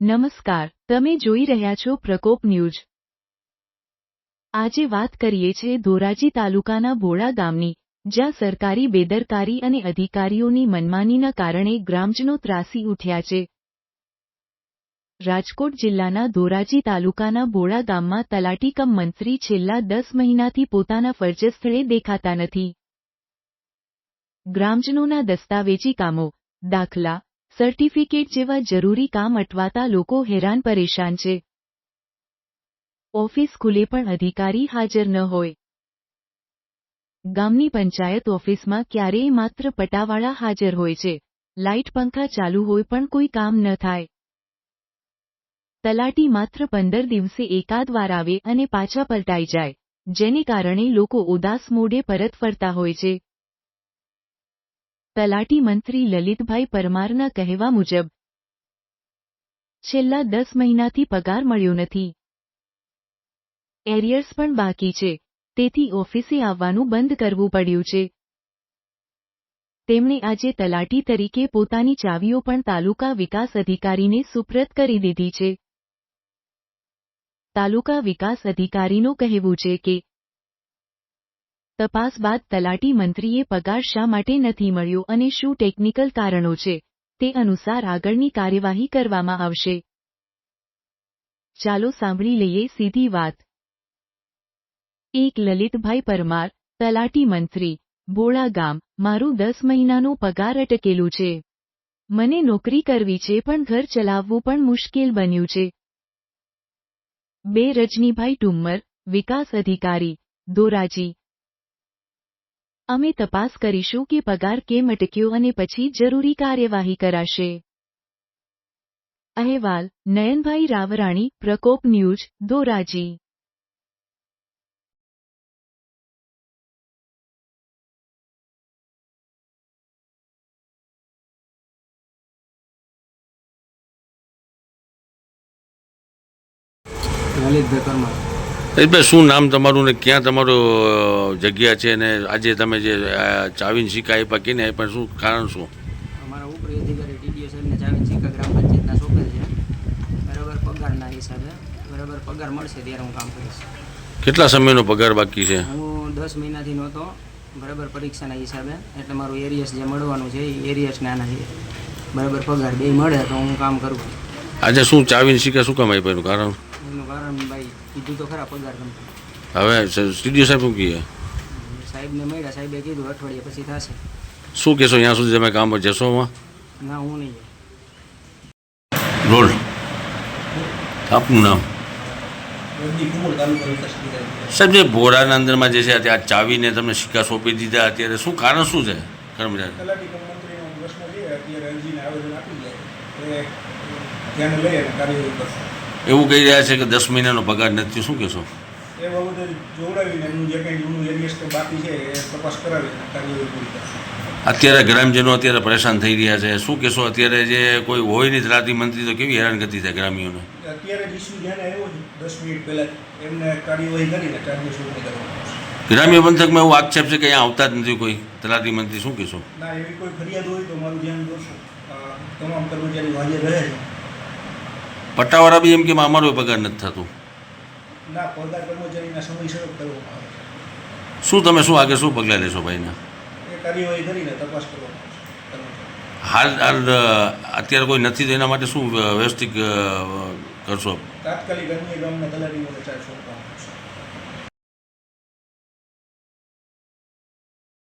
નમસ્કાર, તમે જોઈ રહ્યા છો પ્રકોપ ન્યૂઝ. આજે વાત કરીએ છીએ ધોરાજી તાલુકાના ભોળા ગામની, જ્યાં સરકારી બેદરકારી અને અધિકારીઓની મનમાનીના કારણે ગ્રામજનો ત્રાસી ઉઠ્યા છે. રાજકોટ જિલ્લાના ધોરાજી તાલુકાના ભોળા ગામમાં તલાટી કમ મંત્રી છેલ્લા દસ મહિનાથી પોતાના ફરજ સ્થળે દેખાતા નથી. ગ્રામજનોના દસ્તાવેજી કામો, દાખલા સર્ટિફિકેટ જેવા જરૂરી કામ અટવાતા લોકો હેરાન પરેશાન છે. ઓફિસ ખુલે પણ અધિકારી હાજર ન હોય. ગામની પંચાયત ઓફિસમાં ક્યારેય માત્ર પટાવાળા હાજર હોય છે. લાઇટ પંખા ચાલુ હોય પણ કોઈ કામ ન થાય. તલાટી માત્ર પંદર દિવસે એકાદ વાર આવે અને પાછા પલટાઈ જાય, જેને કારણે લોકો ઉદાસ મોઢે પરત ફરતા હોય છે. તલાટી મંત્રી લલિતભાઈ પરમારના કહેવા મુજબ, છેલ્લા દસ મહિનાથી પગાર મળ્યો નથી. એરિયર્સ પણ બાકી છે, તેથી ઓફિસે આવવાનું બંધ કરવું પડ્યું છે. તેમણે આજે તલાટી તરીકે પોતાની ચાવીઓ પણ તાલુકા વિકાસ અધિકારીને સુપ્રત કરી દીધી છે. તાલુકા વિકાસ અધિકારીનું કહેવું છે કે તપાસ બાદ તલાટી મંત્રીએ પગાર શા માટે નથી મળ્યો અને શું ટેકનિકલ કારણો છે, તે અનુસાર આગળની કાર્યવાહી કરવામાં આવશે. ચાલો સાંભળી લઈએ સીધી વાત. એક લલિતભાઈ પરમાર, તલાટી મંત્રી બોળા ગામ, મારું દસ મહિનાનો પગાર અટકેલું છે. મને નોકરી કરવી છે પણ ઘર ચલાવવું પણ મુશ્કેલ બન્યું છે. બે રજનીભાઈ ટુમ્મર, વિકાસ અધિકારી દોરાજી અમે તપાસ કરીશું કે પગાર કેમ અટક્યો અને પછી જરૂરી કાર્યવાહી કરાશે. અહેવાલ, નયનભાઈ રાવરાણી, પ્રકોપ ન્યૂઝ દોરાજી લલિતભાઈ પરમાર ભાઈ શું નામ તમારું ને ક્યાં તમારું જગ્યા છે ને આજે તમે જે ચાવીન ચાવીને સિક્કા આપ્યા કેને આપ્યા શું કારણ શું? અમારા ઉપરી અધિકારી ટીડીઓ સાહેબને જાવીન સિક્કા ગ્રામ પંચાયતના સોંપેલ છે. બરાબર પગારના હિસાબે બરાબર પગાર મળશે ત્યારે હું કામ કરીશ. કેટલા સમયનો પગાર બાકી છે? હું દસ મહિનાથી નહોતો બરાબર પરીક્ષાના હિસાબે એટલે મારું એરિયસ જે મળવાનું છે એ એરિયસ નાના છે. બરાબર પગાર બે મળે તો હું કામ કરું. આજે શું ચાવીન સિક્કા શું કામ આપ્યા એનું કારણ? એનું કારણ ભાઈ કીધું તો ખરા પગાર ગમતું. હવે સ્ટુડિયો સાહેબ શું કહે સાહેબને મળ્યા સાહેબે કીધું અઠવાડિયા પછી થશે. શું કહેશો ત્યાં સુધી તમે કામ પર જશો ના હું નહીં રોલ આપનું નામ? સાહેબ. જે ભોરાના અંદરમાં જે છે આ ચાવીને તમને સિક્કા સોંપી દીધા અત્યારે શું કારણ શું છે? કર્મચારી. એવું કહી રહ્યા છે કે દસ મહિનાનો પગાર નથી શું કહેશો? એ બાબતે જોવડાવીને એમનું જે કંઈ જૂનું એરિયસ બાકી છે એ તપાસ કરાવી કાર્યવાહી પૂરી અત્યારે ગ્રામજનો અત્યારે પરેશાન થઈ રહ્યા છે. શું કહેશો? અત્યારે જે કોઈ હોય નહીં ત્રાતી મંત્રી તો કેવી હેરાનગતિ થાય ગ્રામ્યોને અત્યારે જ ઇસ્યુ ધ્યાને આવ્યો છે દસ મિનિટ પહેલાં એમને કાર્યવાહી કરીને ચાર્જિસ ઊભી કરવામાં ગ્રામ્ય પંથકમાં એવું આક્ષેપ છે કે અહીંયા આવતા જ નથી કોઈ તલાટી મંત્રી. શું કહેશો? ના એવી કોઈ ફરિયાદ હોય તો મારું ધ્યાન દોરશો. તમામ કર્મચારીઓ હાજર રહે છે. પટ્ટાવાળા બી એમ કે અમારો પગાર નથી થતો. શું તમે શું આગળ શું પગલાં લેશો ભાઈના? હાલ હાલ અત્યારે કોઈ નથી તો એના માટે શું વ્યવસ્થિત કરશો? તાત્કાલિક